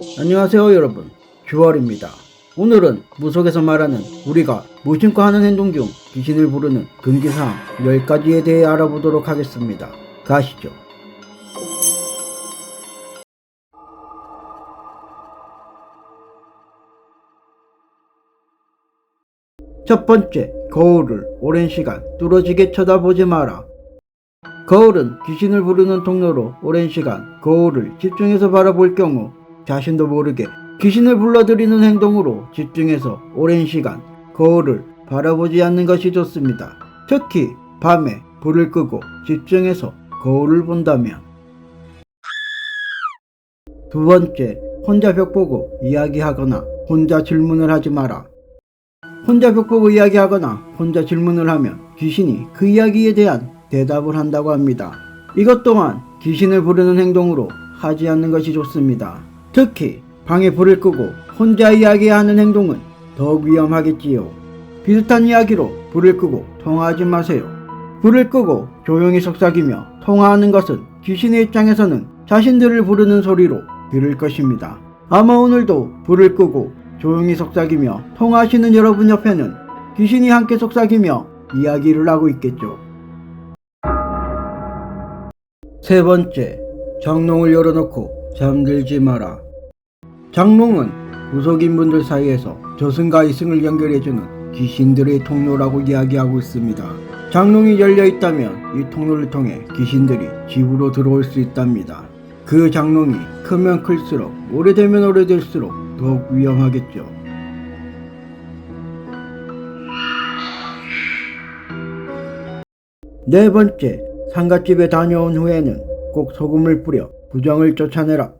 안녕하세요 여러분. 주월입니다. 오늘은 무속에서 말하는 우리가 무심코 하는 행동 중 귀신을 부르는 금기사항 10가지에 대해 알아보도록 하겠습니다. 가시죠. 첫 번째, 거울을 오랜 시간 뚫어지게 쳐다보지 마라. 거울은 귀신을 부르는 통로로 오랜 시간 거울을 집중해서 바라볼 경우 자신도 모르게 귀신을 불러들이는 행동으로 집중해서 오랜 시간 거울을 바라보지 않는 것이 좋습니다. 특히 밤에 불을 끄고 집중해서 거울을 본다면 두 번째, 혼자 벽 보고 이야기하거나 혼자 질문을 하지 마라. 혼자 벽 보고 이야기하거나 혼자 질문을 하면 귀신이 그 이야기에 대한 대답을 한다고 합니다. 이것 또한 귀신을 부르는 행동으로 하지 않는 것이 좋습니다. 특히 방에 불을 끄고 혼자 이야기하는 행동은 더욱 위험하겠지요. 비슷한 이야기로 불을 끄고 통화하지 마세요. 불을 끄고 조용히 속삭이며 통화하는 것은 귀신의 입장에서는 자신들을 부르는 소리로 들을 것입니다. 아마 오늘도 불을 끄고 조용히 속삭이며 통화하시는 여러분 옆에는 귀신이 함께 속삭이며 이야기를 하고 있겠죠. 세 번째, 장롱을 열어놓고 잠들지 마라. 장롱은 무속인분들 사이에서 저승과 이승을 연결해주는 귀신들의 통로라고 이야기하고 있습니다. 장롱이 열려 있다면 이 통로를 통해 귀신들이 집으로 들어올 수 있답니다. 그 장롱이 크면 클수록 오래되면 오래될수록 더욱 위험하겠죠. 네 번째, 상갓집에 다녀온 후에는 꼭 소금을 뿌려 부정을 쫓아내라.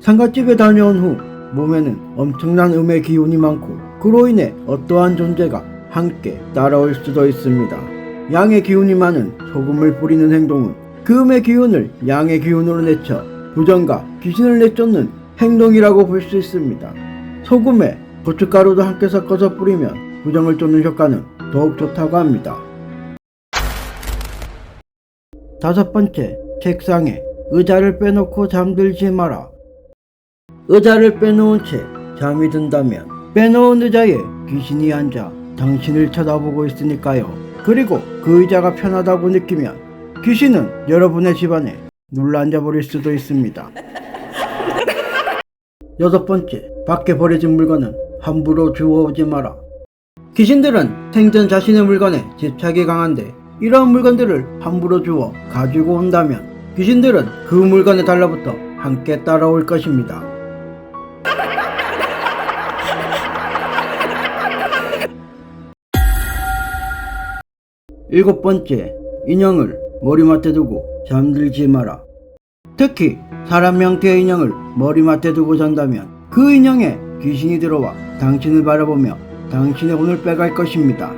상갓집에 다녀온 후 몸에는 엄청난 음의 기운이 많고 그로 인해 어떠한 존재가 함께 따라올 수도 있습니다. 양의 기운이 많은 소금을 뿌리는 행동은 그 음의 기운을 양의 기운으로 내쳐 부정과 귀신을 내쫓는 행동이라고 볼 수 있습니다. 소금에 고춧가루도 함께 섞어서 뿌리면 부정을 쫓는 효과는 더욱 좋다고 합니다. 다섯 번째, 책상에 의자를 빼놓고 잠들지 마라. 의자를 빼놓은 채 잠이 든다면 빼놓은 의자에 귀신이 앉아 당신을 쳐다보고 있으니까요. 그리고 그 의자가 편하다고 느끼면 귀신은 여러분의 집안에 눌러 앉아 버릴 수도 있습니다. 여섯 번째, 밖에 버려진 물건은 함부로 주워오지 마라. 귀신들은 생전 자신의 물건에 집착이 강한데 이러한 물건들을 함부로 주워 가지고 온다면 귀신들은 그 물건에 달라붙어 함께 따라올 것입니다. 일곱 번째, 인형을 머리맡에 두고 잠들지 마라. 특히 사람 형태의 인형을 머리맡에 두고 잔다면 그 인형에 귀신이 들어와 당신을 바라보며 당신의 혼을 빼갈 것입니다.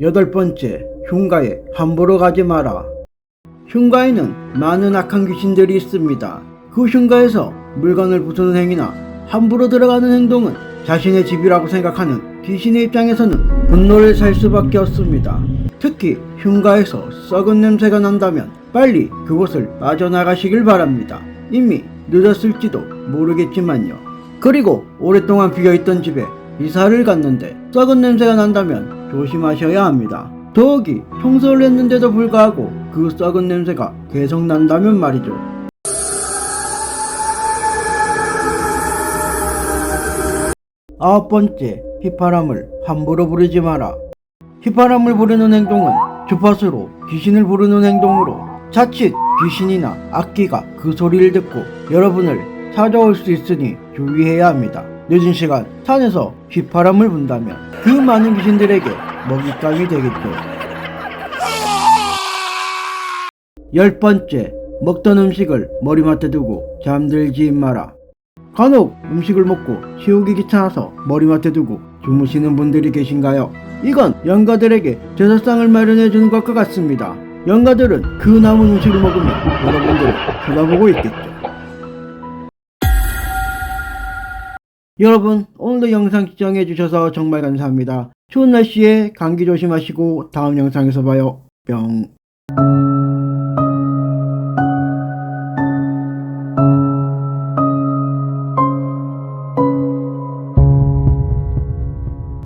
여덟 번째, 흉가에 함부로 가지 마라. 흉가에는 많은 악한 귀신들이 있습니다. 그 흉가에서 물건을 부수는 행위나 함부로 들어가는 행동은 자신의 집이라고 생각하는 귀신의 입장에서는 분노를 살 수밖에 없습니다. 특히 흉가에서 썩은 냄새가 난다면 빨리 그곳을 빠져나가시길 바랍니다. 이미 늦었을지도 모르겠지만요. 그리고 오랫동안 비어있던 집에 이사를 갔는데 썩은 냄새가 난다면 조심하셔야 합니다. 더욱이 청소를 했는데도 불구하고 그 썩은 냄새가 계속 난다면 말이죠. 아홉 번째, 휘파람을 함부로 부르지 마라. 휘파람을 부르는 행동은 주파수로 귀신을 부르는 행동으로 자칫 귀신이나 악기가 그 소리를 듣고 여러분을 찾아올 수 있으니 주의해야 합니다. 늦은 시간 산에서 휘파람을 분다면 그 많은 귀신들에게 먹잇감이 되겠죠. 열 번째, 먹던 음식을 머리맡에 두고 잠들지 마라. 간혹 음식을 먹고 치우기 귀찮아서 머리맡에 두고 주무시는 분들이 계신가요? 이건 영가들에게 제사상을 마련해 주는 것과 같습니다. 영가들은 그 남은 음식을 먹으며 여러분들을 쳐다보고 있겠죠. 여러분, 오늘도 영상 시청해 주셔서 정말 감사합니다. 추운 날씨에 감기 조심하시고 다음 영상에서 봐요. 뿅.